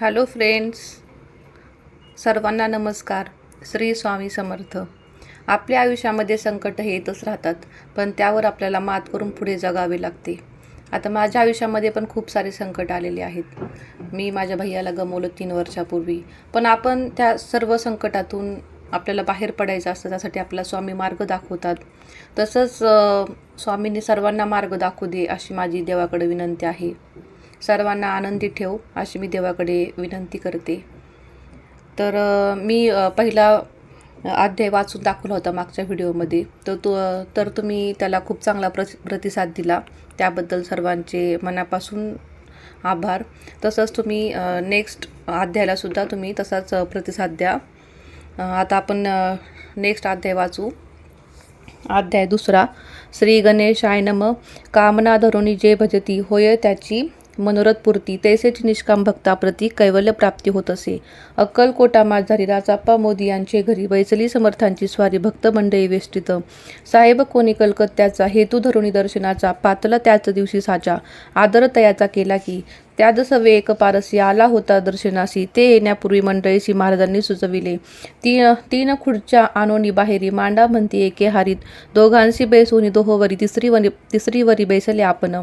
Hello friends सर्वांना नमस्कार. श्री स्वामी समर्थ. आपल्या आयुष्यामध्ये संकट हे येतच राहतात पण त्यावर आपल्याला मात करून पुढे जगावे लागते. आता माझ्या आयुष्यामध्ये पण खूप सारे संकट आलेले आहेत. मी माझ्या भैयाला गमवलं तीन वर्षापूर्वी पण आपण त्या सर्व संकटातून आपल्याला बाहेर पडायचं असतं त्यासाठी आपला स्वामी मार्ग दाखवतात. तसंच स्वामींनी सर्वांना मार्ग दाखवू दे अशी माझी देवाकडे विनंती आहे. सर्वांना आनंदी ठेव अशी मी देवाकडे विनंती करते. तर मी पहिला अध्याय वाचून दाखवला होता मागच्या व्हिडिओमध्ये. तर तो तर तुम्ही त्याला खूप चांगला प्र प्रतिसाद दिला. त्याबद्दल सर्वांचे मनापासून आभार. तसंच तुम्ही नेक्स्ट अध्यायालासुद्धा तुम्ही तसाच प्रतिसाद द्या. आता आपण नेक्स्ट अध्याय वाचू. अध्याय दुसरा श्री गणेशाय नम. कामना धरुणी जे भजती होय त्याची मनोरथपूर्ती तैसेची निष्काम भक्ताप्रती कैवल्य प्राप्ती होत असे. अक्कलकोटा माझारी राजाप्पा मोदी यांचे घरी बैसली समर्थांची स्वारी भक्त मंडळी वेष्टित. साहेब कोणी कलकत्त्याचा हेतू धरुणी दर्शनाचा पातला त्याच दिवशी साचा आदर तयाचा केला की त्या सवे एक पारसी आला होता दर्शनासी. ते येण्यापूर्वी मंडळीशी महाराजांनी सुचविले. तीन तीन खुर्च्या आणोनी बाहेरी मांडा म्हणती एके हारीत. दोघांशी बैसोनी दोहोवरी तिसरी वरी तिसरी वरी बैसले आपण.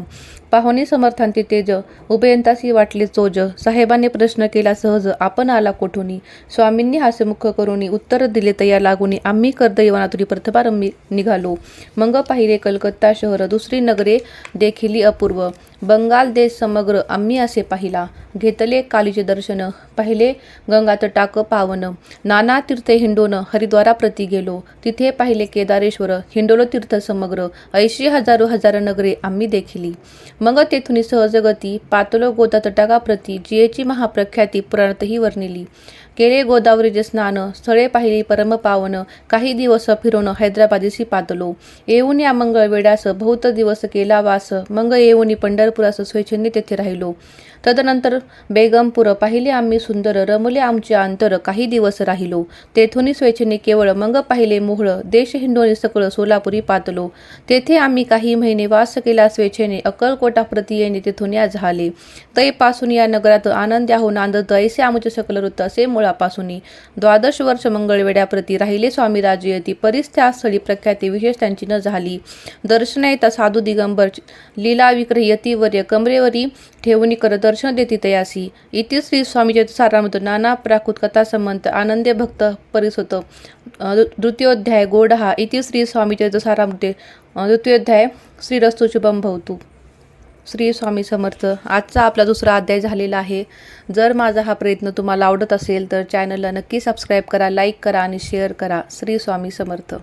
पाहुणे समर्थांचे तेज. उभयंतासी वाटले चोज. साहेबांनी प्रश्न केला सहज आपण आला कोठुनी? स्वामींनी हास्यमुख करून उत्तर दिले तया लागूनी आम्ही कर्दयवनातुनी प्रथमारंभी निघालो. मग पाहिले कलकत्ता शहर दुसरी नगरे देखिली अपूर्व. बंगाल देश समग्र आम्ही असे पाहिला. घेतले कालीचे दर्शन पाहिले गंगात टाक पावन. नाना तीर्थ हिंडोन हरिद्वाराप्रती गेलो. तिथे पाहिले केदारेश्वर हिंडोलो तीर्थ समग्र. ऐंशी हजारो हजार नगरे आम्ही देखिली. मग तेथून सहजगती पातलो गोदा तटाकाप्रती जियेची महाप्रख्याती पुराणातही वर्णिली. केले गोदावरीचे स्नान स्थळे पाहिली परम पावन काही दिवस फिरून हैदराबादीशी पातलो. येऊन या मंगळ वेडास बहुत दिवस केला वास मंग येऊन पंढरपुरास स्वेच्छेने तेथे राहिलो. तदनंतर बेगमपूर पाहिले आम्ही सुंदर रमले आमचे अंतर काही दिवस राहिलो. तेथून स्वेच्छेने केवळ मंग पाहिले मोहळ देश हिंडोनी सकळ सोलापुरी पातलो. तेथे आम्ही काही महिने वास केला स्वेच्छेने अक्कलकोटा प्रतीयेने तेथून या झाले. तैपासून या नगरात आनंद्याहून नांदत ऐसे आमचे सकल वृत्त असे मुळापासून द्वादश वर्ष मंगळवेड्याप्रती राहिले स्वामी राजयती. परीस त्या स्थळी प्रख्याती विशेष त्यांची न झाली. दर्शन येता साधू दिगंबर लीला विक्रयतीवर्य कमरेवरी ठेवणी कर दर्शन देती तयासी. इति श्री स्वामीचे सारामृत नाना प्राकृत कथा संबंध आनंदे भक्त परिसोत. द्वितीयोध्याय गोडहा. इति श्री स्वामीचे सारामृते द्वितीयोध्याय श्री रस्तू शुभम भवतु. श्री स्वामी समर्थ आजचा आपला दुसरा अध्याय झालेला आहे. जर माझा हा प्रयत्न तुम्हाला आवडत असेल तर चॅनलला नक्की सबस्क्राईब करा लाईक करा आणि शेअर करा. श्री स्वामी समर्थ.